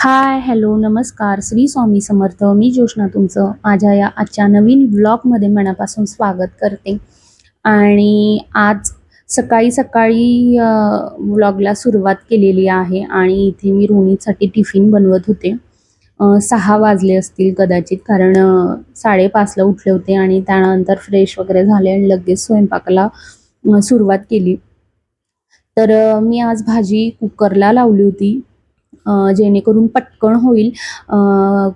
Hi hello नमस्कार. श्री स्वामी समर्थ. मी जोशना तुमचं. माझ्या या आजच्या नवीन ब्लॉगमध्ये मनापासून स्वागत करते. आणि आज सकाळी सकाळी ब्लॉगला सुरुवात केलेली आहे आणि इथे मी रोनीसाठी टिफिन बनवत होते. सहा वाजले असतील कदाचित कारण साडेपाचला उठले होते आणि त्यानंतर फ्रेश वगैरे झाले आणि लगेच स्वयंपाकाला सुरुवात केली. तर मी आज भाजी कुकरला लावली होती. जेणेकरून पटकन होईल.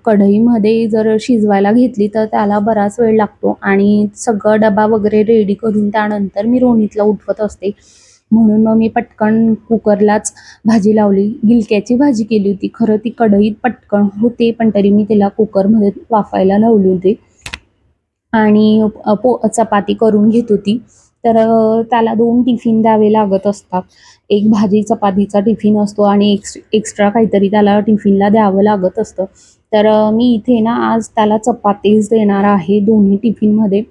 कढईमध्ये जर शिजवायला घेतली तर त्याला बराच वेळ लागतो आणि सगळं डबा वगैरे रेडी करून त्यानंतर मी रोणीतला उठवत असते. म्हणून मग मी पटकन कुकरलाच भाजी लावली. गिलक्याची भाजी केली होती. खरं ती कढईत पटकन होते पण तरी मी तिला कुकरमध्ये वाफायला लावली होती. आणि पो चपाती करून घेत होती. तर त्याला दोन टिफिन द्यावे लागत असतात. एक भाजी चपातीचा टिफिन असतो आणि एक्स एक्स्ट्रा काहीतरी त्याला टिफिनला द्यावं लागत असतं. तर मी इथे ना आज त्याला चपातीच देणार आहे दोन्ही टिफिनमध्ये.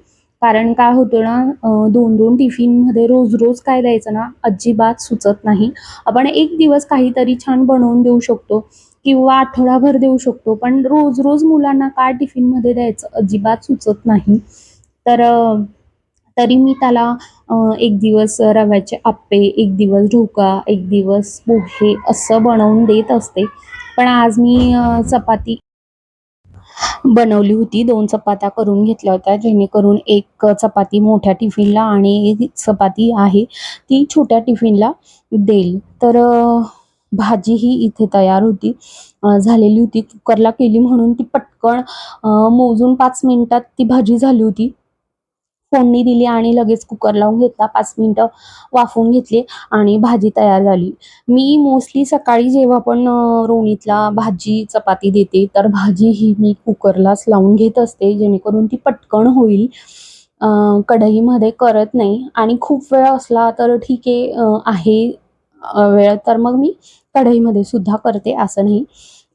कारण काय होतं ना दोन दोन टिफिनमध्ये रोज रोज काय द्यायचं ना अजिबात सुचत नाही. आपण एक दिवस काहीतरी छान बनवून देऊ शकतो किंवा आठवडाभर देऊ शकतो पण रोज रोज मुलांना काय टिफिनमध्ये द्यायचं अजिबात सुचत नाही. तर तरी मी त्याला एक दिवस रव्याचे आप्पे एक दिवस ढोका एक दिवस पोहे असं बनवून देत असते. पण आज मी चपाती बनवली होती. दोन चपात्या करून घेतल्या होत्या जेणेकरून एक चपाती मोठ्या टिफिनला आणि एक चपाती आहे ती छोट्या टिफिनला देईल. तर भाजी ही इथे तयार होती. झालेली होती. कुकरला केली म्हणून ती पटकन मोजून पाच मिनिटात ती भाजी झाली होती. फोडणी दिली आणि लगेच कुकर लावून घेतला. पाच मिनटं वाफवून घेतले आणि भाजी तयार झाली. मी मोस्टली सकाळी जेव्हा पण रोणीतला भाजी चपाती देते तर भाजी ही मी कुकरलाच लावून घेत असते. जेणेकरून ती पटकन होईल. कढईमध्ये करत नाही. आणि खूप वेळ असला तर ठीक आहे आहे वेळ. तर मग मी कढईमध्ये सुद्धा करते असं नाही.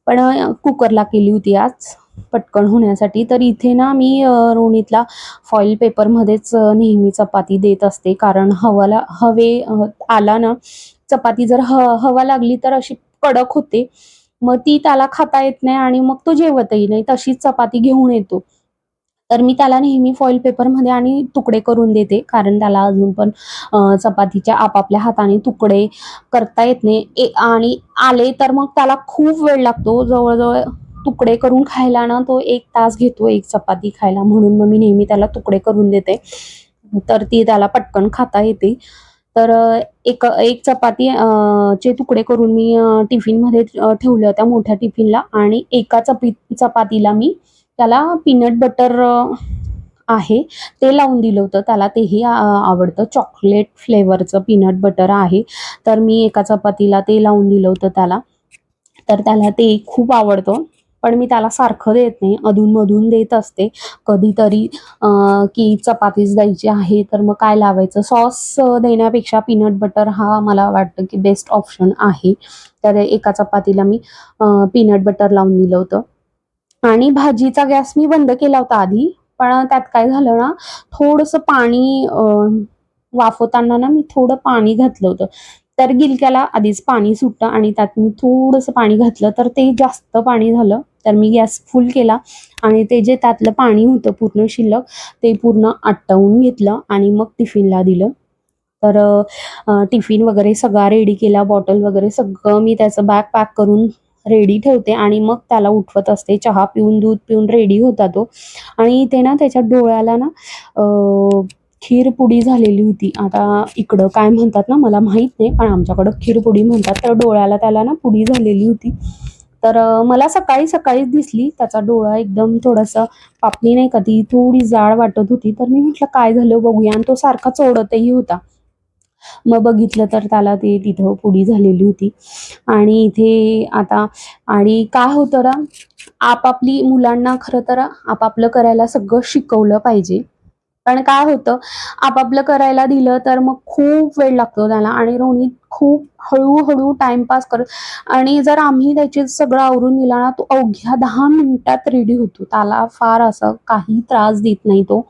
पण कुकरला केली होती आज. पटकन होण्यासाठी. तर इथे ना मी रोणीतला फॉईल पेपरमध्येच नेहमी चपाती देत असते. कारण हवाला हवे आला ना चपाती जर ह हवा लागली तर अशी कडक होते. मग ती त्याला खाता येत नाही आणि मग तो जेवतही नाही. तशीच चपाती घेऊन येतो. तर मी त्याला नेहमी फॉईल पेपरमध्ये आणि तुकडे करून देते. कारण त्याला अजून पण चपातीच्या आपापल्या हाताने तुकडे करता येत नाही. ए आणि आले तर मग त्याला खूप वेळ लागतो. जवळजवळ तुकडे करून खायला ना तो एक तास घेतो एक चपाती खायला म्हणून मग मी नेहमी त्याला तुकडे करून देते. तर ती त्याला पटकन खाता येते. तर एक एक चपाती चे तुकडे करून मी टिफिनमध्ये ठेवल्या होत्या मोठ्या टिफिनला आणि एका चपी चपातीला मी त्याला पीनट बटर आहे ते लावून दिलं होतं. त्याला तेही आवडतं. चॉकलेट फ्लेवरचं पीनट बटर आहे. तर मी एका चपातीला ते लावून दिलं होतं त्याला. तर त्याला ते खूप आवडतं. पण मी त्याला सारखं देत नाही. अधूनमधून देत असते. कधीतरी की चपातीच द्यायची आहे तर मग काय लावायचं? सॉस देण्यापेक्षा पीनट बटर हा मला वाटतं की बेस्ट ऑप्शन आहे. तर एका चपातीला मी पीनट बटर लावून दिलं होतं. आणि भाजीचा गॅस मी बंद केला होता आधी. पण त्यात काय झालं ना थोडंसं पाणी वाफवताना ना मी थोडं पाणी घातलं होतं. तर गिलक्याला आधीच पाणी सुटतं आणि त्यात मी थोडंसं पाणी घातलं तर ते जास्त पाणी झालं. तर मी गॅस फुल केला आणि ते जे त्यातलं पाणी होतं पूर्ण शिल्लक ते पूर्ण आटवून घेतलं आणि मग टिफिनला दिलं. तर टिफिन वगैरे सगळा रेडी केला बॉटल वगैरे सगळं मी त्याचं बॅग पॅक करून रेडी ठेवते आणि मग त्याला उठवत असते. चहा पिऊन दूध पिऊन रेडी होता तो. आणि ते ना त्याच्या डोळ्याला ना खीर खीरपुडी झालेली होती. आता इकडं काय म्हणतात ना मला माहीत नाही पण आमच्याकडं खीरपुडी म्हणतात. तर डोळ्याला त्याला ना पुडी झालेली होती. तर मला सकाळी सकाळीच दिसली. त्याचा डोळा एकदम थोडासा पापणी नाही का ती थोडी जाड वाटत होती. तर मी म्हटलं काय झालं बघूया. आणि तो सारखा चोडतही होता. मग बघितलं तर त्याला ते तिथं पुडी झालेली होती. आणि इथे आता आणि का होतं ना आपापली मुलांना खरं तर आपापलं करायला सगळं शिकवलं पाहिजे. पण काय होतं आपापलं करायला दिलं तर मग खूप वेळ लागतो त्याला आणि रोहित खूप हळूहळू टाइमपास करत आणि जर आम्ही त्याची सगळं आवरून दिला ना तो अवघ्या दहा मिनिटात रेडी होतो. त्याला फार असं काही त्रास देत नाही तो.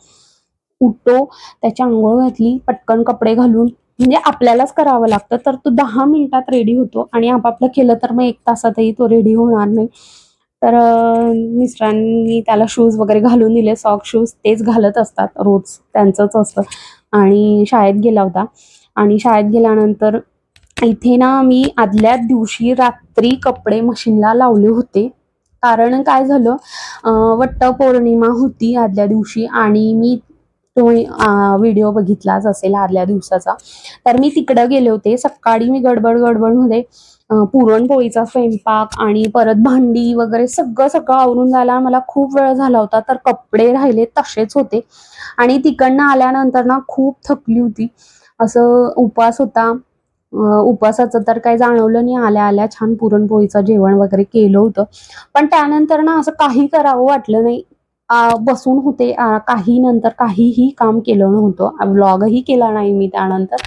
उठतो त्याची आंघोळ घातली पटकन कपडे घालून म्हणजे आपल्यालाच करावं लागतं. तर तो दहा मिनिटात रेडी होतो आणि आपापलं केलं तर मग एक तासातही तो रेडी होणार नाही. तर मिस्टरांनी त्याला शूज वगैरे घालून दिले. सॉक शूज तेच घालत असतात. रोज त्यांचंच असतं. आणि शाळेत गेला होता. आणि शाळेत गेल्यानंतर इथे ना मी आदल्या दिवशी रात्री कपडे मशीनला लावले होते. कारण काय झालं वट्ट पौर्णिमा होती आदल्या दिवशी आणि मी तुम्ही व्हिडिओ बघितलाच असेल आदल्या दिवसाचा. तर मी तिकडं गेले होते. सकाळी मी गडबड गडबडमध्ये अं, पुरणपोळीचा स्वयंपाक आणि परत भांडी वगैरे सगळं सगळं आवरून जायला मला खूप वेळ झाला होता. तर कपडे राहिले तसेच होते. आणि तिकडनं आल्यानंतर ना खूप थकली होती. असं उपवास होता. उपवासाचं तर काही जाणवलं नाही. आल्या आल्या छान पुरणपोळीचं जेवण वगैरे केलं होतं. पण त्यानंतर ना असं काही करावं वाटलं नाही. बसून होते. काही नंतर काहीही काम केलं नव्हतं. व्लॉगही केला नाही मी त्यानंतर.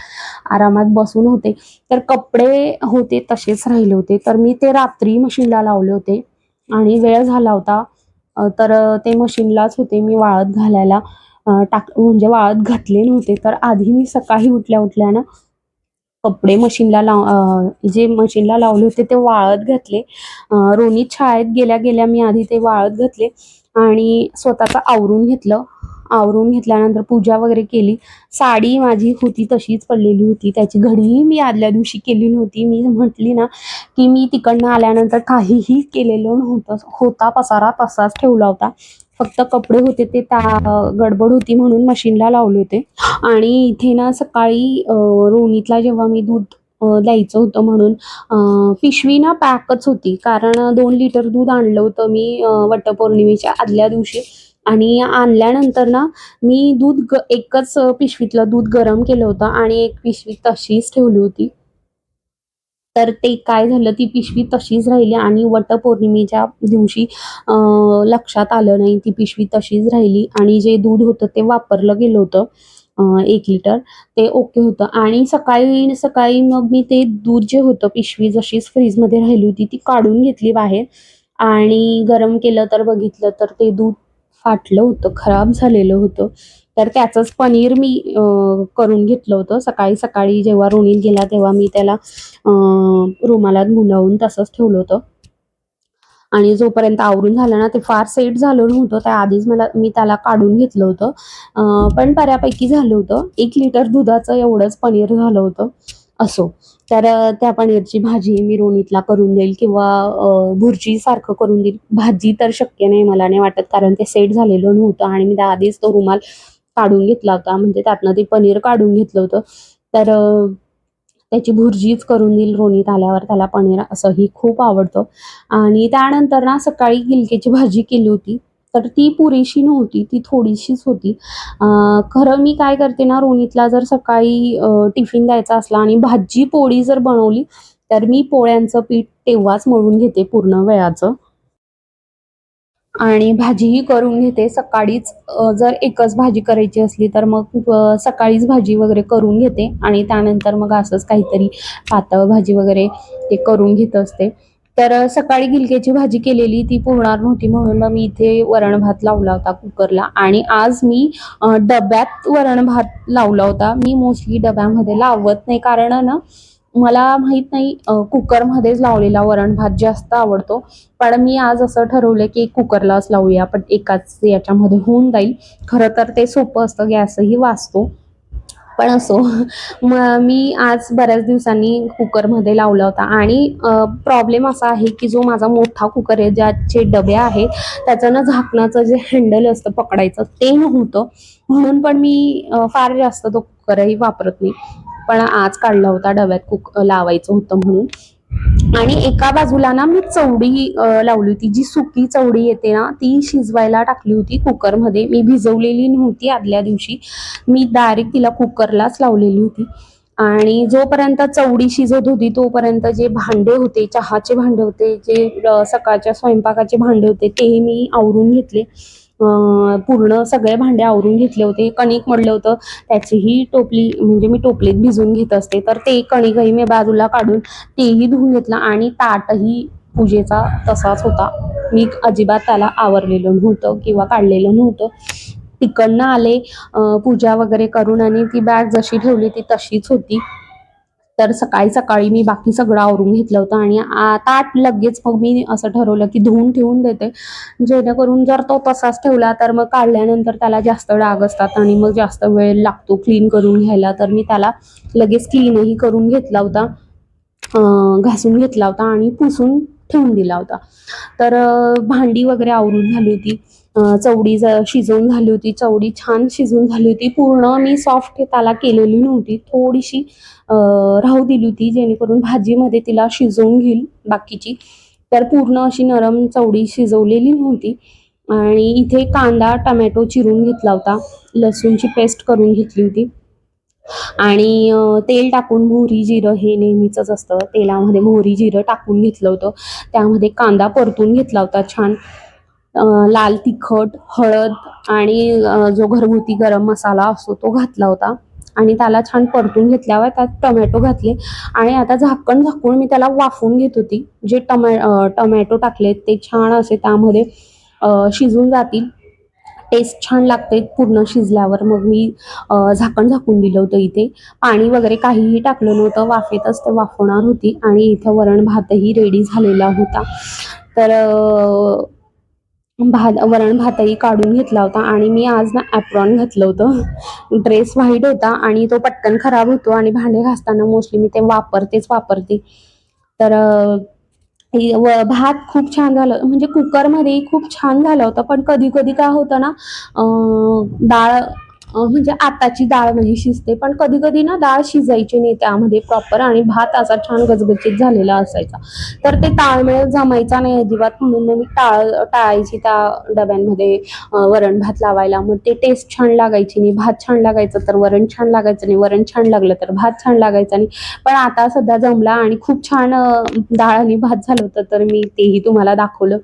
आरामात बसून होते. तर कपडे होते तसेच राहिले होते. तर मी ते रात्री मशीनला लावले होते. आणि वेळ झाला होता. तर ते मशीनलाच होते मी वाळत घालायला. टाक म्हणजे वाळत घातले नव्हते. तर आधी मी सकाळी उठल्या उठल्या ना कपडे मशीनला लाव जे मशीनला लावले होते ते वाळत घातले. रोनी शाळेत गेल्या गेल्या मी आधी ते वाळत घातले. आणि स्वतःचं आवरून घेतलं. आवरून घेतल्यानंतर पूजा वगैरे केली. साडी माझी होती तशीच पडलेली होती. त्याची घडीही मी आदल्या दिवशी केली नव्हती. मी म्हटली ना की मी तिकडनं आल्यानंतर काहीही केलेलं नव्हतं. होता पसारा तसाच ठेवला होता. फक्त कपडे होते ते त्या गडबड होती म्हणून मशीनला लावले होते. आणि इथे ना सकाळी रोणीतला रोनीतला जेव्हा मी दूध द्यायचं होतं म्हणून. पिशवी ना पॅकच होती. कारण दोन लिटर दूध आणलं होतं मी वटपौर्णिमेच्या आदल्या दिवशी. आणि आणल्यानंतर ना मी दूध ग एकच पिशवीतलं दूध गरम केलं होतं आणि एक पिशवी तशीच ठेवली होती. तर ते काय झालं ती पिशवी तशीच राहिली आणि वटपौर्णिमेच्या दिवशी लक्षात आलं नाही ती पिशवी तशीच राहिली. आणि जे दूध होतं ते वापरलं गेलं होतं. एक लिटर ते ओके होतं. आणि सकाळी सकाळी मग मी ते दूध जे होतं पिशवी जशीच फ्रीजमध्ये राहिली होती ती काढून घेतली बाहेर. आणि गरम केलं तर बघितलं तर ते दूध फाटलं होतं खराब झालेलं होतं. तर त्याचंच पनीर मी करून घेतलं होतं. सकाळी सकाळी जेव्हा रोणीत गेला तेव्हा मी त्याला रुमालात गुंडाळून तसंच ठेवलं होतं. आणि जोपर्यंत आवरून झालं ना ते फार सेट झालं नव्हतं. त्या आधीच मला मी त्याला काढून घेतलं होतं. पण बऱ्यापैकी झालं होतं. एक लिटर दुधाचं एवढंच पनीर झालं होतं. असो. तर त्या पनीरची भाजी मी रोनीतला करून देईल किंवा भुर्जी सारखं करून देईल. भाजी तर शक्य नाही मला नाही वाटत कारण ते सेट झालेलं नव्हतं आणि मी त्या आधीच तो रुमाल काढून घेतला होता. म्हणजे त्यातनं ते पनीर काढून घेतलं होतं. तर त्याची भुर्जीच करून देईल रोनीत आल्यावर त्याला पनीर असंही खूप आवडतं. आणि त्यानंतर ना सकाळी गिलकेची भाजी केली होती तर ती पुरेशी नव्हती ती थोडीशीच होती. खरं मी काय करते ना रोनीतला जर सकाळी टिफिन द्यायचा असला आणि भाजी पोळी जर बनवली तर मी पोळ्यांचं पीठ तेव्हाच मळून घेते पूर्ण वेळाचं. आणि भाजीही करून घेते. सकाळीच जर एकच भाजी करायची असली तर मग सकाळीच भाजी वगैरे करून घेते आणि त्यानंतर मग असंच काहीतरी पातळ भाजी वगैरे ते करून घेत असते. तर सकाळी गिलक्याची भाजी केलेली ती पुरणार नव्हती म्हणून मग मी इथे वरण भात लावला होता कुकरला. आणि आज मी डब्यात वरण भात लावला होता. मी मोस्टली डब्यामध्ये लावत नाही कारण ना मला माहीत नाही कुकरमध्येच लावलेला वरण भात जास्त आवडतो. पण मी आज असं ठरवलं की कुकरलाच लावूया पण एकाच याच्यामध्ये होऊन जाईल. खरं तर ते सोपं असतं गॅसही वाचतो. पण असो मग मी आज बऱ्याच दिवसांनी कुकरमध्ये लावला होता. आणि प्रॉब्लेम असा आहे की जो माझा मोठा कुकर आहे ज्याचे डबे आहेत त्याचं ना झाकणाचं जे हँडल असतं पकडायचं ते नव्हतं. म्हणून पण मी फार जास्त तो कुकरही वापरत नाही. पण आज काढला होता डब्यात कुक लावायचं होतं म्हणून. आणि एका बाजूला ना मी चवडी लावली होती जी सुकी चवडी येते ना ती शिजवायला टाकली होती कुकरमध्ये. मी भिजवलेली नव्हती आदल्या दिवशी. मी डायरेक्ट तिला कुकरलाच लावलेली होती. आणि जोपर्यंत चवडी शिजत होती तोपर्यंत जे भांडे होते चहाचे भांडे होते जे सकाळच्या स्वयंपाकाचे भांडे होते तेही मी आवरून घेतले. पूर्ण सगळे भांडे आवरून घेतले होते. कणिक मडलं होतं. त्याचीही टोपली म्हणजे मी टोपलीत भिजून घेत असते. तर ते कणिकही मी बाजूला काढून तेही धुवून घेतलं आणि ताटही पूजेचा तसाच होता. मी अजिबात त्याला आवरलेलं नव्हतं किंवा काढलेलं नव्हतं. तिकडनं आले पूजा वगैरे करून आणि ती बॅग जशी ठेवली ती तशीच होती. तर सकाळी सकाळी मी बाकी सगळं आवरून घेतलं होतं आणि आता लगेच मग मी असं ठरवलं की धुवून ठेवून देते. जेणेकरून जर तो तसाच ठेवला तर मग काढल्यानंतर त्याला जास्त डाग असतात आणि मग जास्त वेळ लागतो क्लीन करून घ्यायला. तर मी त्याला लगेच क्लीनही करून घेतला होता. घासून घेतला होता आणि पुसून ठेवून दिला होता. तर भांडी वगैरे आवरून झाली होती. चवडी शिजवून झाली होती चवडी छान शिजवून झाली होती. पूर्ण मी सॉफ्ट त्याला केलेली नव्हती. थोडीशी राहू दिली होती जेणेकरून भाजीमध्ये तिला शिजवून घेईल बाकीची. तर पूर्ण अशी नरम चवडी शिजवलेली नव्हती. आणि इथे कांदा टमॅटो चिरून घेतला होता. लसूणची पेस्ट करून घेतली होती. आणि तेल टाकून मोहरी जिरं हे नेहमीचंच असतं. तेलामध्ये मोहरी जिरं टाकून घेतलं होतं. त्यामध्ये कांदा परतून घेतला होता छान. लाल तिखट हळद आणि जो घरगुती गरम मसाला असतो तो घातला होता. आणि त्याला छान परतून घेतल्यावर त्यात टोमॅटो घातले. आणि आता झाकण झाकून मी त्याला वाफून घेत होती. जे टमॅ टमॅटो टाकलेत ते छान असे त्यामध्ये शिजून जातील. टेस्ट छान लागते पूर्ण शिजल्यावर. मग मी झाकण झाकून दिलं होतं इथे. पाणी वगैरे काहीही टाकलं नव्हतं. वाफेतच ते वाफवणार होती. आणि इथं वरण भातही रेडी झालेला होता. तर भात वरण भातही काढून घेतला होता आणि मी आज ना ॲप्रॉन घातलं होतं. ड्रेस व्हाईट होता आणि तो पटकन खराब होतो आणि भांडे घासताना मोस्टली मी ते वापरतेच वापरते. तर हे व भात खूप छान झालं. म्हणजे कुकरमध्येही खूप छान झालं होतं. पण कधी कधी काय होतं ना डाळ म्हणजे आताची डाळ नाही शिजते पण कधी कधी ना डाळ शिजायची नाही त्यामध्ये प्रॉपर आणि भात असा छान गजबजीत झालेला असायचा. तर ते ताळमेळ जमायचा नाही अजिबात म्हणून मग मी टाळ टाळायची त्या डब्यांमध्ये वरण भात लावायला. मग ते टेस्ट छान लागायची नाही भात छान लागायचं तर वरण छान लागायचं नाही वरण छान लागलं तर भात छान लागायचा नाही. पण आता सध्या जमला आणि खूप छान डाळ आणि भात झालं होतं तर मी तेही तुम्हाला दाखवलं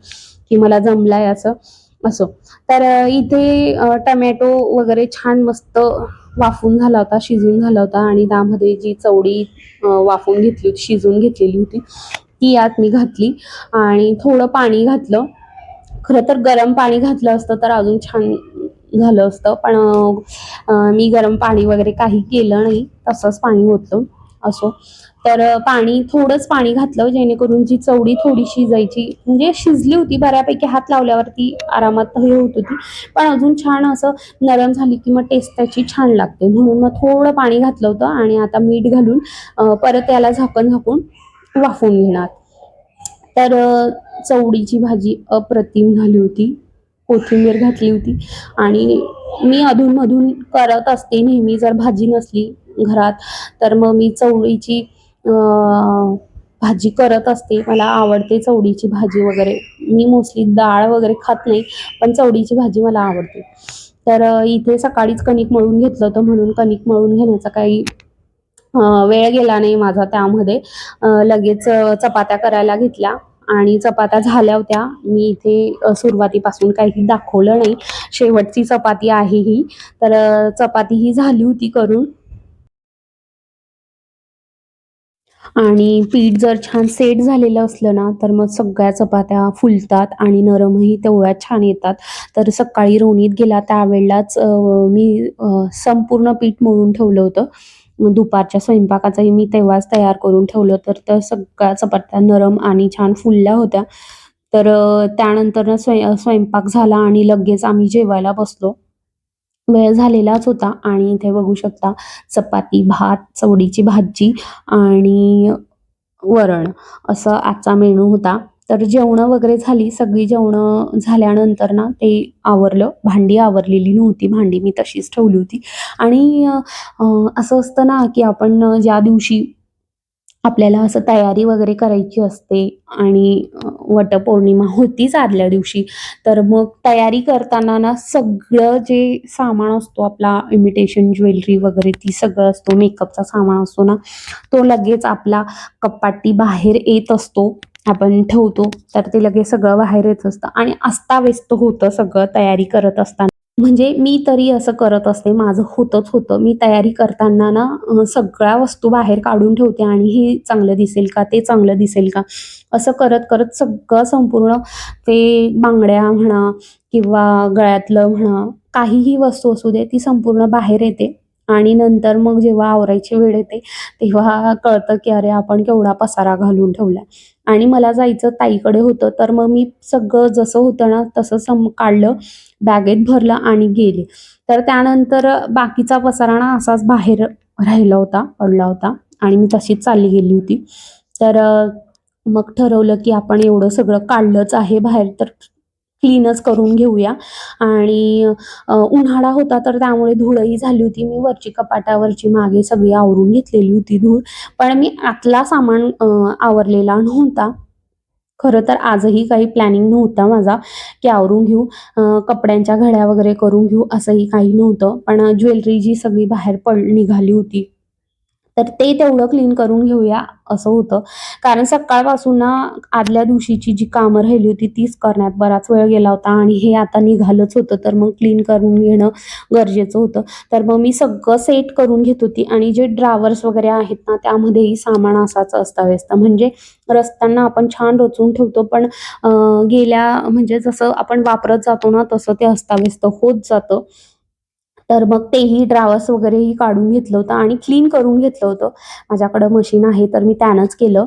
की मला जमलाय असं. असो. तर इथे टमॅटो वगैरे छान मस्त वाफून झाला होता शिजून झाला होता आणि त्यामध्ये जी चवडी वाफून घेतली होती शिजून घेतलेली होती ती यात मी घातली आणि थोडं पाणी घातलं. खरं तर गरम पाणी घातलं असतं तर अजून छान झालं असतं पण मी गरम पाणी वगैरे काही केलं नाही तसंच पाणी होतं असो. तर पाणी थोडंच पाणी घातलं जेणेकरून जी चवडी थोडी शिजायची म्हणजे शिजली होती बऱ्यापैकी हात लावल्यावरती आरामात हे होत होती. पण अजून छान असं नरम झाली की मग टेस्ट त्याची छान लागते. म्हणून मग थोडं पाणी घातलं होतं आणि आता मीठ घालून परत याला झाकण झाकून वाफवून घेणार. तर चवडीची भाजी अप्रतिम झाली होती. कोथिंबीर घातली होती. आणि मी अधूनमधून करत असते नेहमी. जर भाजी नसली घरात तर मग मी चवळीची भाजी करत असते. मला आवडते चवडीची भाजी वगैरे. मी मोस्टली डाळ वगैरे खात नाही पण चवडीची भाजी मला आवडते. तर इथे सकाळीच कणिक मळून घेतलं होतं म्हणून कणिक मळून घेण्याचा काही वेळ गेला नाही माझा त्यामध्ये. लगेच चपात्या करायला घेतल्या आणि चपात्या झाल्या होत्या. मी इथे सुरुवातीपासून काही दाखवलं नाही. शेवटची चपाती आहे ही. तर चपाती ही झाली होती करून. आणि पीठ जर छान सेट झालेलं असलं ना तर मग सगळ्या चपात्या फुलतात आणि नरमही तेवढ्या छान येतात. तर सकाळी रोणीत गेला त्यावेळेलाच मी संपूर्ण पीठ मळून ठेवलं होतं. दुपारच्या स्वयंपाकाचंही मी तेव्हाच तयार करून ठेवलं तर त्या सगळ्या चपात्या नरम आणि छान फुलल्या होत्या. तर त्यानंतर स्वयं स्वयंपाक झाला आणि लगेच आम्ही जेवायला बसलो. वेळ झालेलाच होता. आणि इथे बघू शकता चपाती भात चवडीची भाजी आणि वरण असं आजचा मेनू होता. तर जेवणं वगैरे झाली. सगळी जेवणं झाल्यानंतर ना ते आवरलं. भांडी आवरलेली नव्हती. भांडी मी तशीच ठेवली होती. आणि असं असतं ना की आपण ज्या दिवशी आपल्याला असं तयारी वगैरे करायची असते आणि वटपौर्णिमा होतीच आदल्या दिवशी. तर मग तयारी करताना ना सगळं जे सामान असतो आपला इमिटेशन ज्वेलरी वगैरे ती सगळं असतो मेकअपचा सामान असतो ना तो लगेच आपला कपाटी बाहेर येत असतो. आपण ठेवतो तर ते लगेच सगळं बाहेर येत असतं. आणि अस्ताव्यस्त होतं सगळं तयारी करत असताना. म्हणजे मी तरी असं करत असते माझं होतंच होतं. मी तयारी करताना ना सगळ्या वस्तू बाहेर काढून ठेवते आणि हे चांगलं दिसेल का ते चांगलं दिसेल का? असं करत करत सगळं संपूर्ण ते बांगड्या म्हणा किंवा गळ्यातलं म्हणा काहीही वस्तू असू दे ती संपूर्ण बाहेर येते. आणि नंतर मग जेव्हा आवरायची वेळ येते तेव्हा कळतं की अरे आपण केवढा पसारा घालून ठेवला आणि मला जायचं ताईकडे होतं तर मग मी सगळं जसं होतं ना तसं सम काढलं बॅगेत भरलं आणि गेले. तर त्यानंतर बाकीचा पसारा ना असाच बाहेर राहिला होता पडला होता आणि मी तशीच चालली गेली होती. तर मग ठरवलं की आपण एवढं सगळं काढलंच आहे बाहेर तर क्लीनच करून घेऊया. आणि उन्हाळा होता तर त्यामुळे धूळही झाली होती. मी वरची कपाटावरची मागे सगळी आवरून घेतलेली होती धूळ. पण मी आतला सामान आवरलेला नव्हता. खरं तर आजही काही प्लॅनिंग नव्हता माझा की आवरून घेऊ. कपड्यांच्या घड्या वगैरे करून घेऊ असंही काही नव्हतं. पण ज्वेलरी जी सगळी बाहेर पड निघाली होती. तर ते तेवढं क्लीन करून घेऊया असं होतं. कारण सकाळपासून ना आदल्या दिवशीची जी कामं राहिली होती तीच करण्यात बराच वेळ गेला होता आणि हे आता निघालंच होतं तर मग क्लीन करून घेणं गरजेचं होतं. तर मग मी सगळं सेट करून घेत होती आणि जे ड्रावर्स वगैरे आहेत ना त्यामध्येही सामान असाच अस्ताव्यस्त. म्हणजे रस्त्यांना आपण छान रचून ठेवतो पण गेल्या म्हणजे जसं आपण वापरत जातो ना तसं ते अस्ताव्यस्त होत जातं. तर मग तेही ड्रावर्स वगैरेही काढून घेतलं होतं आणि क्लीन करून घेतलं होतं. माझ्याकडं मशीन आहे तर मी त्यानंच केलं.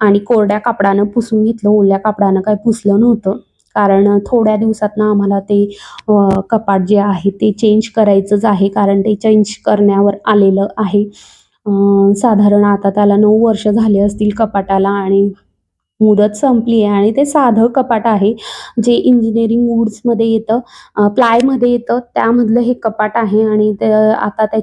आणि कोरड्या कापडानं पुसून घेतलं ओल्या कापडानं काही पुसलं नव्हतं. कारण थोड्या दिवसात ना आम्हाला ते कपाट जे आहे ते चेंज करायचंच आहे. कारण ते चेंज करण्यावर आलेलं आहे. साधारण आता त्याला नऊ वर्ष झाले असतील कपाटाला आणि मुदत संपली आहे आणि ते साधं कपाट आहे जे इंजिनिअरिंग वूड्समध्ये येतं प्लायमध्ये येतं त्यामधलं हे कपाट आहे आणि ते आता त्या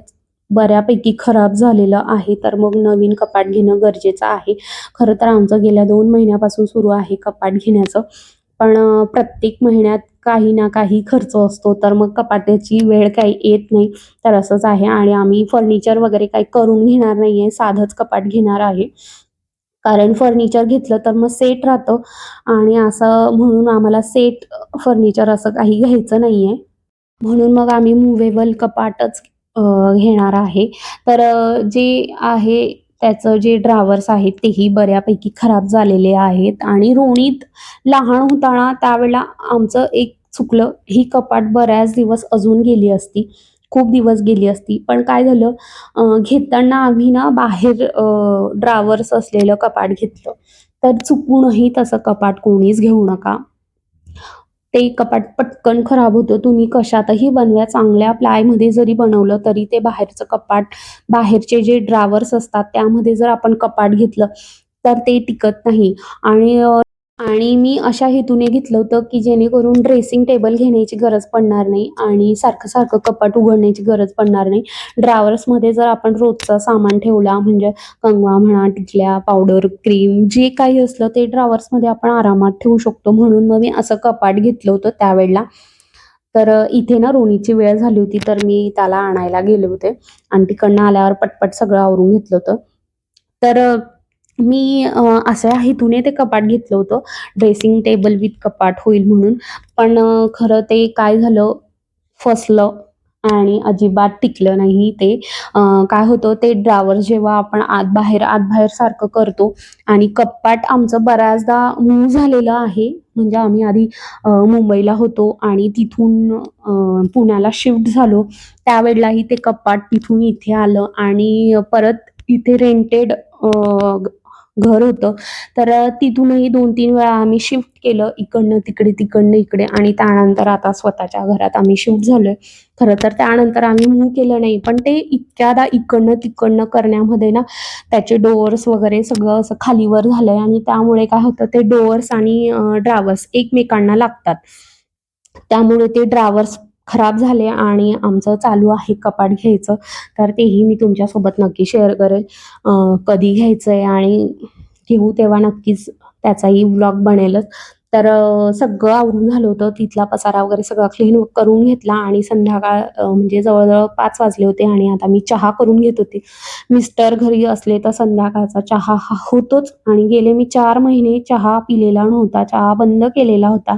बऱ्यापैकी खराब झालेलं आहे. तर मग नवीन कपाट घेणं गरजेचं आहे. खरं तर आमचं गेल्या दोन महिन्यापासून सुरू आहे कपाट घेण्याचं. पण प्रत्येक महिन्यात काही ना काही खर्च असतो. तर मग कपाटाची वेळ काही येत नाही. तर असंच आहे. आणि आम्ही फर्निचर वगैरे काही करून घेणार नाही आहे साधंच कपाट घेणार आहे. कारण फर्निचर घेतलं तर मग सेट राहतं. आणि असं म्हणून आम्हाला सेट फर्निचर असं काही घ्यायचं नाही आहे म्हणून मग आम्ही मुव्हेबल कपाटच घेणार आहे. तर जे आहे त्याचं जे ड्रावर्स आहेत तेही बऱ्यापैकी खराब झालेले आहेत. आणि रोणीत लहान होताना त्यावेळेला आमचं एक चुकलं. ही कपाट बऱ्याच दिवस अजून गेली असती. खूप दिवस गेली असती. पण काय झालं घेताना आम्ही ना बाहेर ड्रावर्स असलेलं कपाट घेतलं. तर चुकूनही तसं कपाट कोणीच घेऊ नका. ते कपाट पटकन खराब होतं. तुम्ही कशातही बनव्या चांगल्या प्लायमध्ये जरी बनवलं तरी ते बाहेरचं कपाट बाहेरचे जे ड्रावर्स असतात त्यामध्ये जर आपण कपाट घेतलं तर ते टिकत नाही. आणि आणि मी अशा हेतूने घेतलं होतं की जेणेकरून ड्रेसिंग टेबल घेण्याची गरज पडणार नाही आणि सारखं सारखं कपाट उघडण्याची गरज पडणार नाही. ड्रावर्समध्ये जर आपण रोजचं सामान ठेवला म्हणजे कंगवा म्हणा टिकल्या पावडर क्रीम जे काही असलं ते ड्रावर्समध्ये आपण आरामात ठेवू शकतो. म्हणून मग मी असं कपाट घेतलं होतं त्यावेळेला. तर इथे ना रोणीची वेळ झाली होती तर मी त्याला आणायला गेले होते. आणि तिकडनं आल्यावर पटपट सगळं आवरून घेतलं होतं. तर मी असं अशा हेतूने ते कपाट घेतलं होतं. ड्रेसिंग टेबल विथ कपाट होईल म्हणून. पण खरं ते काय झालं? फसलं आणि अजिबात टिकलं नाही ते. काय होतं? ते ड्रावर जेव्हा आपण आत बाहेर आत बाहेर सारखं करतो आणि कपाट आमचं बऱ्याचदा मूव झालेलं आहे. म्हणजे आम्ही आधी मुंबईला होतो आणि तिथून पुण्याला शिफ्ट झालो. त्यावेळेलाही ते कपाट तिथून इथे आलं आणि परत इथे रेंटेड घर होतं. तर तिथूनही दोन तीन वेळा आम्ही शिफ्ट केलं. इकडनं तिकडे तिकडनं इकडे. आणि त्यानंतर आता स्वतःच्या घरात आम्ही शिफ्ट झालोय. खरं तर त्यानंतर आम्ही मूव्ह केलं नाही. पण ते इतक्यादा इकडनं तिकडनं करण्यामध्ये ना त्याचे डोअर्स वगैरे सगळं असं खालीवर झालंय. आणि त्यामुळे काय होतं ते डोअर्स आणि ड्रावर्स एकमेकांना लागतात. त्यामुळे ते ड्रावर्स खराब झाले आणि आमचं चालू आहे कपाट घ्यायचं तर तेही मी तुमच्यासोबत नक्की शेअर करेल. कधी घ्यायचं आहे आणि घेऊ तेव्हा नक्कीच त्याचाही व्लॉग बनेलच. तर सगळं आवरून झालं होतं. तिथला पसारा वगैरे सगळा क्लीन करून घेतला आणि संध्याकाळ म्हणजे जवळजवळ पाच वाजले होते आणि आता मी चहा करून घेत होते. मिस्टर घरी असले तर संध्याकाळचा चहा हा होतोच. आणि गेले मी चार महिने चहा पिलेला नव्हता चहा बंद केलेला होता.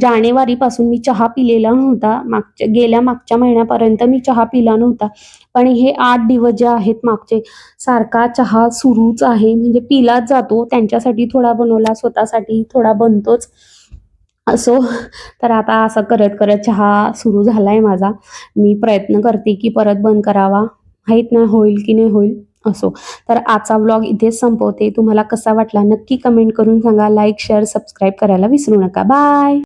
जानेवारीपासून मी चहा पिलेला नव्हता. मागच्या गेल्या मागच्या महिन्यापर्यंत मी चहा पिला नव्हता. पण हे आठ दिवस जे आहेत मागचे सारखा चहा सुरूच आहे. म्हणजे पिलाच जातो. त्यांच्यासाठी थोडा बनवला स्वतःसाठी थोडा बनतोच. असो तर आता असं करत करत चहा सुरू झाला आहे माझा. मी प्रयत्न करते की परत बंद करावा. माहीत नाही होईल की नाही होईल. असो. तर आजचा व्लॉग इथेच संपवते. तुम्हाला कसा वाटला नक्की कमेंट करून सांगा. लाईक शेअर सबस्क्राईब करायला विसरू नका. बाय